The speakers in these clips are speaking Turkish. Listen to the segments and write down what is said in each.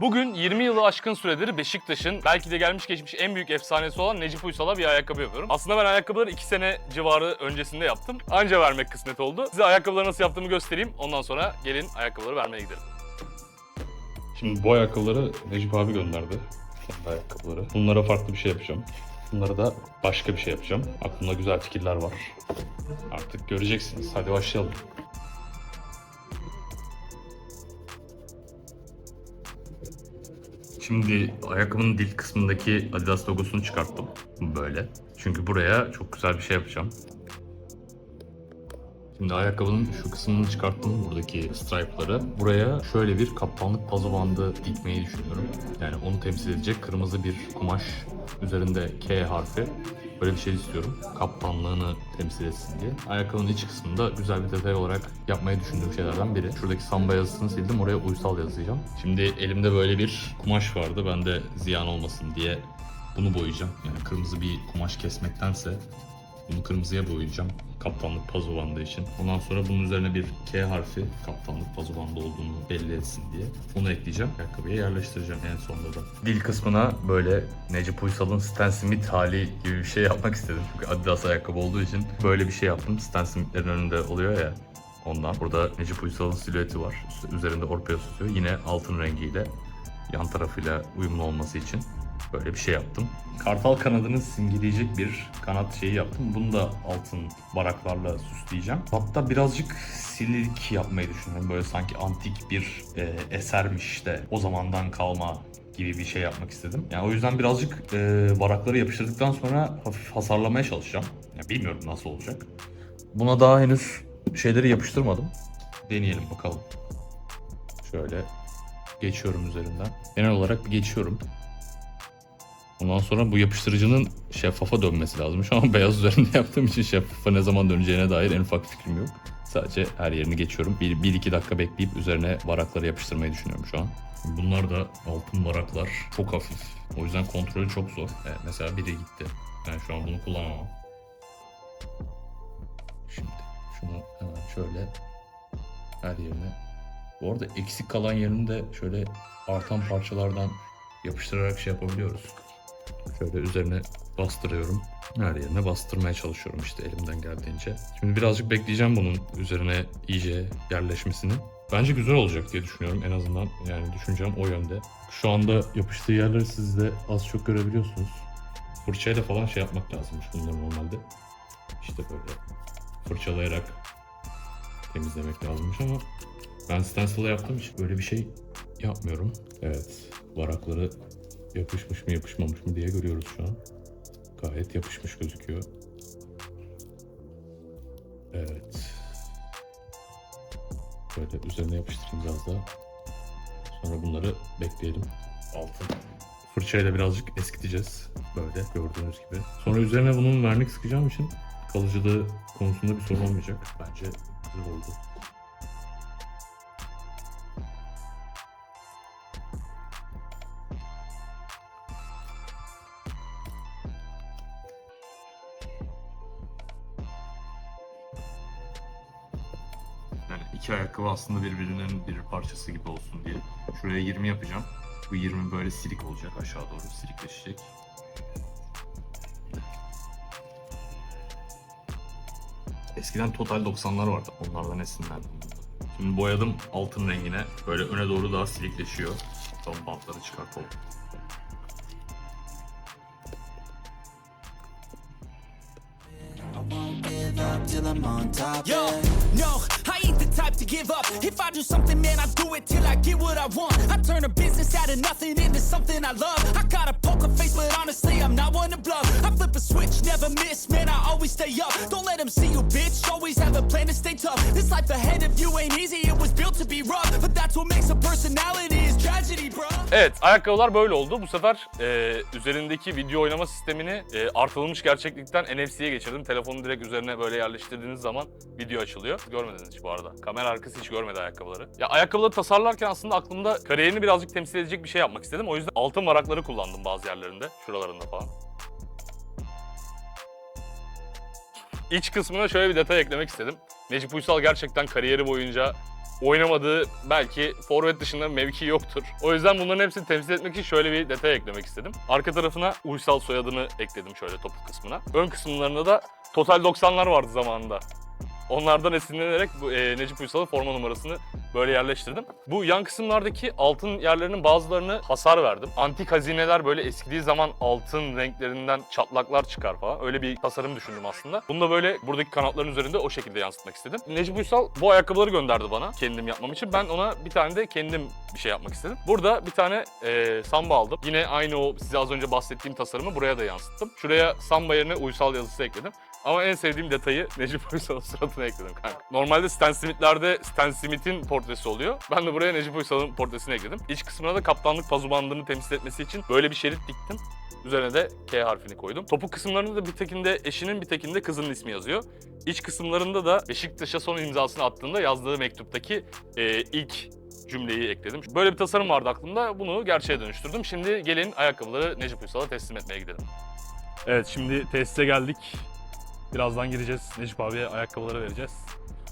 Bugün 20 yılı aşkın süredir Beşiktaş'ın belki de gelmiş geçmiş en büyük efsanesi olan Necip Uysal'a bir ayakkabı yapıyorum. Aslında ben ayakkabıları 2 sene civarı öncesinde yaptım. Anca vermek kısmet oldu. Size ayakkabıları nasıl yaptığımı göstereyim. Ondan sonra gelin ayakkabıları vermeye gidelim. Şimdi bu ayakkabıları Necip abi gönderdi. Kendi ayakkabıları. Bunlara farklı bir şey yapacağım. Bunlara da başka bir şey yapacağım. Aklımda güzel fikirler var. Artık göreceksiniz. Hadi başlayalım. Şimdi ayakkabının dil kısmındaki Adidas logosunu çıkarttım. Böyle. Çünkü buraya çok güzel bir şey yapacağım. Şimdi ayakkabının şu kısmını çıkarttım buradaki stripe'ları. Buraya şöyle bir kaptanlık pazo bandı dikmeyi düşünüyorum. Yani onu temsil edecek kırmızı bir kumaş üzerinde K harfi. Böyle bir şey istiyorum. Kaptanlığını temsil etsin diye. Ayakkabının iç kısmında güzel bir detay olarak yapmayı düşündüğüm şeylerden biri. Şuradaki samba yazısını sildim. Oraya uysal yazacağım. Şimdi elimde böyle bir kumaş vardı. Ben de ziyan olmasın diye bunu boyayacağım. Yani kırmızı bir kumaş kesmektense bunu kırmızıya boyayacağım. Kaptanlık pazo bandı için. Ondan sonra bunun üzerine bir K harfi kaptanlık pazo bandı olduğunu belli etsin diye. Onu ekleyeceğim. Ayakkabıya yerleştireceğim en sonunda da. Dil kısmına böyle Necip Uysal'ın Stan Smith hali gibi bir şey yapmak istedim. Çünkü Adidas ayakkabı olduğu için böyle bir şey yaptım. Stan Smith'lerin önünde oluyor ya. Ondan. Burada Necip Uysal'ın silüeti var. Üzerinde Orpheus tutuyor. Yine altın rengiyle yan tarafıyla uyumlu olması için böyle bir şey yaptım. Kartal kanadını simgeleyecek bir kanat şeyi yaptım. Bunu da altın varaklarla süsleyeceğim. Hatta birazcık silik yapmayı düşünüyorum. Böyle sanki antik bir e, esermiş de o zamandan kalma gibi bir şey yapmak istedim. Yani o yüzden birazcık e, varakları yapıştırdıktan sonra hafif hasarlamaya çalışacağım. Yani bilmiyorum nasıl olacak. Buna daha henüz şeyleri yapıştırmadım. Deneyelim bakalım. Şöyle geçiyorum üzerinden. Genel olarak bir geçiyorum. Ondan sonra bu yapıştırıcının şeffafa dönmesi lazım. Şu an beyaz üzerinde yaptığım için şeffafa ne zaman döneceğine dair en ufak fikrim yok. Sadece her yerini geçiyorum. 1-2 dakika bekleyip üzerine varakları yapıştırmayı düşünüyorum şu an. Bunlar da altın varaklar. Çok hafif. O yüzden kontrolü çok zor. Evet, mesela biri gitti. Ben şu an bunu kullanamam. Şimdi şunu hemen şöyle her yerine. Bu arada eksik kalan yerini de şöyle artan parçalardan yapıştırarak şey yapabiliyoruz. Şöyle üzerine bastırıyorum. Her yerine bastırmaya çalışıyorum işte elimden geldiğince. Şimdi birazcık bekleyeceğim bunun üzerine iyice yerleşmesini. Bence güzel olacak diye düşünüyorum en azından yani düşüncem o yönde. Şu anda yapıştığı yerleri siz de az çok görebiliyorsunuz. Fırçayla falan şey yapmak lazımmış bunları normalde. İşte böyle fırçalayarak temizlemek lazımmış ama ben stencil'la yaptığım için böyle bir şey yapmıyorum. Evet, varakları yapışmış mı yapışmamış mı diye görüyoruz şu an. Gayet yapışmış gözüküyor. Evet. Böyle üzerine yapıştırayım biraz daha. Sonra bunları bekleyelim. Altın. Fırçayla birazcık eskiteceğiz. Böyle gördüğünüz gibi. Sonra üzerine bunun vernik sıkacağım için kalıcılığı konusunda bir sorun olmayacak. Bence güzel oldu. İki ayakkabı aslında birbirinin bir parçası gibi olsun diye. Şuraya 20 yapacağım. Bu 20 böyle silik olacak aşağı doğru silikleşecek. Eskiden Total 90'lar vardı. Onlardan esinlendim. Şimdi boyadım altın rengine. Böyle öne doğru daha silikleşiyor. Son bantları çıkartalım. Yo, no, I type to give up. If I do something, man, I do it till I get what I want. I turn a business out of nothing into something I love. I got a poker face, but honestly, I'm not one to bluff. I flip a switch, never miss, man, I always stay up. Don't let them see you, bitch. Always have a plan to stay tough. This life ahead of you ain't easy, it was built to be rough. But that's what makes a personality is tragedy, bro. Evet, ayakkabılar böyle oldu. Bu sefer e, üzerindeki video oynama sistemini e, artırılmış gerçeklikten NFC'ye geçirdim. Telefonu direkt üzerine böyle yerleştirdiğiniz zaman video açılıyor. Görmediniz hiç bu arada. Kamera arkası hiç görmedi ayakkabıları. Ya ayakkabıları tasarlarken aslında aklımda kariyerini birazcık temsil edecek bir şey yapmak istedim. O yüzden altın varakları kullandım bazı yerlerinde. Şuralarında falan. İç kısmına şöyle bir detay eklemek istedim. Necip Uysal gerçekten kariyeri boyunca oynamadığı belki forvet dışında mevki yoktur. O yüzden bunların hepsini temsil etmek için şöyle bir detay eklemek istedim. Arka tarafına uysal soyadını ekledim şöyle topuk kısmına. Ön kısımlarında da Total 90'lar vardı zamanında. Onlardan esinlenerek bu, e, Necip Uysal'ın forma numarasını böyle yerleştirdim. Bu yan kısımlardaki altın yerlerinin bazılarını hasar verdim. Antik hazineler böyle eskidiği zaman altın renklerinden çatlaklar çıkar falan. Öyle bir tasarım düşündüm aslında. Bunu da böyle buradaki kanatların üzerinde o şekilde yansıtmak istedim. Necip Uysal bu ayakkabıları gönderdi bana kendim yapmam için. Ben ona bir tane de kendim bir şey yapmak istedim. Burada bir tane e, samba aldım. Yine aynı o size az önce bahsettiğim tasarımı buraya da yansıttım. Şuraya samba yerine Uysal yazısı ekledim. Ama en sevdiğim detayı Necip Uysal'ın suratına ekledim kanka. Normalde Stan Smith'lerde Stan Smith'in portresi oluyor. Ben de buraya Necip Uysal'ın portresini ekledim. İç kısmına da kaptanlık pazu bandını temsil etmesi için böyle bir şerit diktim. Üzerine de K harfini koydum. Topuk kısımlarında da bir tekinde eşinin bir tekinde kızının ismi yazıyor. İç kısımlarında da Beşiktaş'a son imzasını attığında yazdığı mektuptaki e, ilk cümleyi ekledim. Böyle bir tasarım vardı aklımda. Bunu gerçeğe dönüştürdüm. Şimdi gelin ayakkabıları Necip Uysal'a teslim etmeye gidelim. Evet şimdi tesise geldik. Birazdan gireceğiz. Necip abiye ayakkabıları vereceğiz.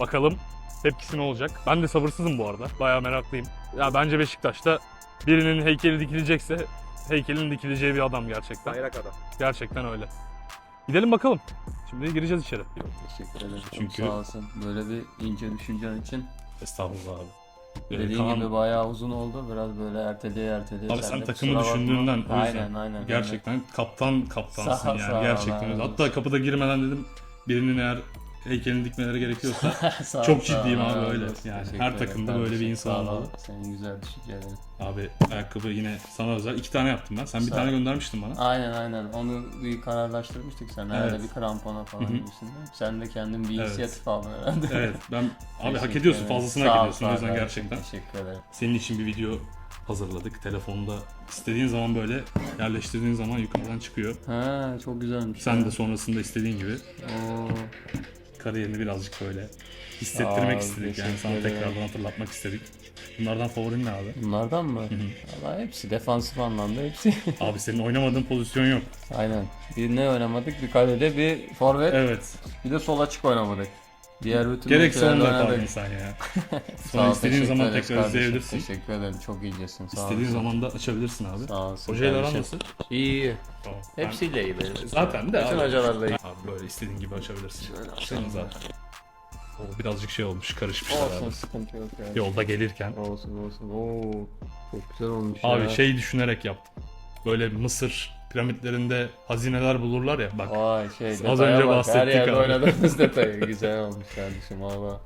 Bakalım tepkisi ne olacak. Ben de sabırsızım bu arada. Bayağı meraklıyım. Ya bence Beşiktaş'ta birinin heykeli dikilecekse heykelin dikileceği bir adam gerçekten. Bayrak adam. Gerçekten öyle. Gidelim bakalım. Şimdi gireceğiz içeri. Teşekkür ederim. Çok Çünkü- sağ olasın. Böyle bir ince düşüncen için. Estağfurullah abi. Ee, Dediğin Kaan, gibi bayağı uzun oldu. Biraz böyle erteleye erteleye. Abi sen takımı bakma. düşündüğünden o yüzden. Aynen aynen. gerçekten kaptan kaptansın Sağ yani sağ gerçekten. Hatta kapıda girmeden dedim birinin eğer heykelini dikmeleri gerekiyorsa Sağ ol, Çok ol, ciddiyim abi, razı öyle. Yani her takımda böyle bir insan olmalı. Senin güzel düşüncelerin. abi ayakkabı yine sana özel. iki tane yaptım ben. Sen bir Sağ tane göndermiştin bana. Aynen aynen. Onu bir kararlaştırmıştık sen. Herhalde Evet. bir krampona falan gibisinden. Sen de kendin bir Evet. inisiyatif aldın herhalde. Evet ben abi hak ediyorsun fazlasını hak ediyorsun o yüzden gerçekten. Teşekkür ederim. Senin için bir video hazırladık. Telefonda istediğin zaman böyle yerleştirdiğin zaman yukarıdan çıkıyor. Ha çok güzelmiş. Sen de sonrasında istediğin gibi Oo, kariyerini birazcık böyle hissettirmek Aa, istedik yani sana ederim. tekrardan hatırlatmak istedik. Bunlardan favorin ne abi? Bunlardan mı? Valla hepsi defansif anlamda hepsi. Abi senin oynamadığın pozisyon yok. Aynen. Bir ne oynamadık? Bir kalede, bir forvet, Evet. bir de sol açık oynamadık. Diğer bütün Gerekse onu da oynadık. sen ya. Sonra ol, istediğin zaman tekrar kardeşim. izleyebilirsin. Teşekkür ederim. Çok incesin. Sağ İstediğin olasın. zaman da açabilirsin abi. Sağ olasın. Hocayla aran nasıl? İyi iyi. Tamam. Hepsiyle iyi benim. Zaten de Bütün abi. hocalarla iyi. Abi böyle istediğin gibi açabilirsin. Şöyle Senin zaten. O birazcık şey olmuş, karışmışlar Olsun abi. sıkıntı yok yani. Yolda gelirken. Olsun olsun. Oo, çok güzel olmuş Abi ya. şey düşünerek yaptım. Böyle Mısır piramitlerinde hazineler bulurlar ya bak. Vay şey Az önce bak. Her bahsettik yerde abi. oynadığımız detayı. Güzel olmuş kardeşim valla.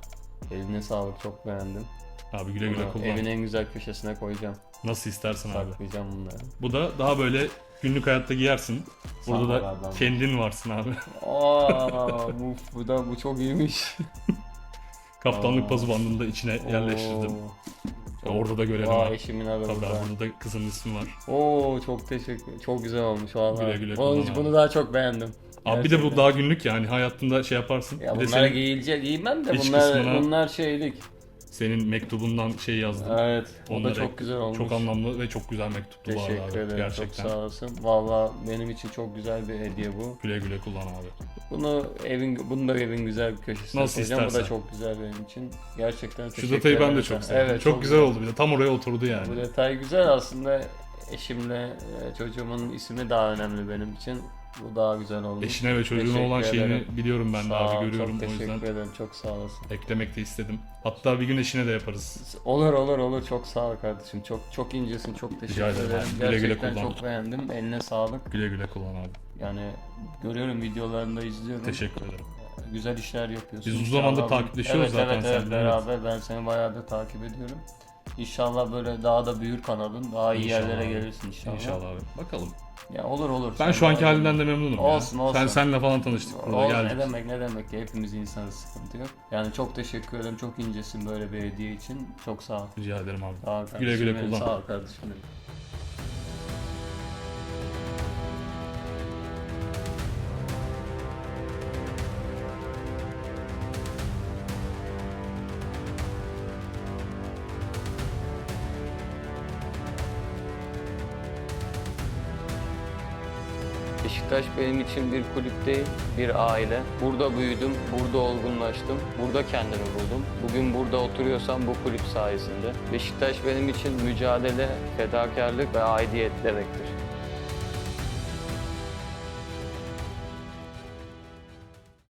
Eline sağlık çok beğendim. Abi güle güle Bunu kullan. evin en güzel köşesine koyacağım. Nasıl istersin abi. Saklayacağım bunları. Bu da daha böyle günlük hayatta giyersin. Burada da Sahnelerden. kendin varsın abi. Aa, bu, bu da bu çok iyiymiş. Kaptanlık Aa. pazı bandını da içine yerleştirdim. Oo. Orada da görelim Vay eşimin adı Tabii burada. abi burada da kızın ismi var. Oo çok teşekkür. Çok güzel olmuş valla. Güle güle Bunu, kullan bunu daha çok beğendim. Abi bir de bu daha günlük yani hayatında şey yaparsın. Ya bir de bunlar senin, giyilecek giymem de iç bunlar kısmına- bunlar şeylik. senin mektubundan şey yazdım. Evet. O da çok güzel olmuş. Çok anlamlı ve çok güzel mektuptu bu arada Teşekkür abi. ederim. Gerçekten. Çok sağ olasın. Valla benim için çok güzel bir hediye bu. Güle güle kullan abi. Bunu evin bunu da evin güzel bir köşesine Nasıl koyacağım. Bu da istersen. çok güzel benim için. Gerçekten Şu teşekkür detayı ben de çok sevdim. Evet, çok, güzel oldu bir de tam oraya oturdu yani. Bu detay güzel aslında. Eşimle e, çocuğumun ismi daha önemli benim için. Bu daha güzel olmuş. Eşine ve çocuğuna Teşekkür olan şeyini ederim. biliyorum ben de Sağ ol, abi görüyorum Çok o teşekkür yüzden ederim. Çok sağ olasın. eklemek de istedim. Hatta bir gün eşine de yaparız. Olur olur olur. Çok sağ ol kardeşim. Çok çok incesin. Çok teşekkür ederim ederim. Güle güle Gerçekten kullan. çok beğendim. Eline sağlık. Güle güle kullan abi. Yani görüyorum videolarında izliyorum. Teşekkür ederim. Güzel işler yapıyorsun. Biz uzun zamandır takipleşiyoruz evet, zaten Evet evet beraber ben seni bayağıdır takip ediyorum. İnşallah böyle daha da büyür kanalın. Daha iyi İnşallah yerlere abi. gelirsin inşallah. İnşallah abi. Bakalım. Ya olur olur. Ben şu anki halimden de memnunum Olsun, ya. olsun. Sen senle falan tanıştık burada Ol, geldik. ne demek ne demek ki hepimiz insanız sıkıntı yok. Yani çok teşekkür ederim. Çok incesin böyle bir hediye için. Çok sağ ol. Rica ederim abi. Sağ ol Güle güle kullan. Sağ ol kardeşim benim. Beşiktaş benim için bir kulüp değil, bir aile. Burada büyüdüm, burada olgunlaştım, burada kendimi buldum. Bugün burada oturuyorsam bu kulüp sayesinde. Beşiktaş benim için mücadele, fedakarlık ve aidiyet demektir.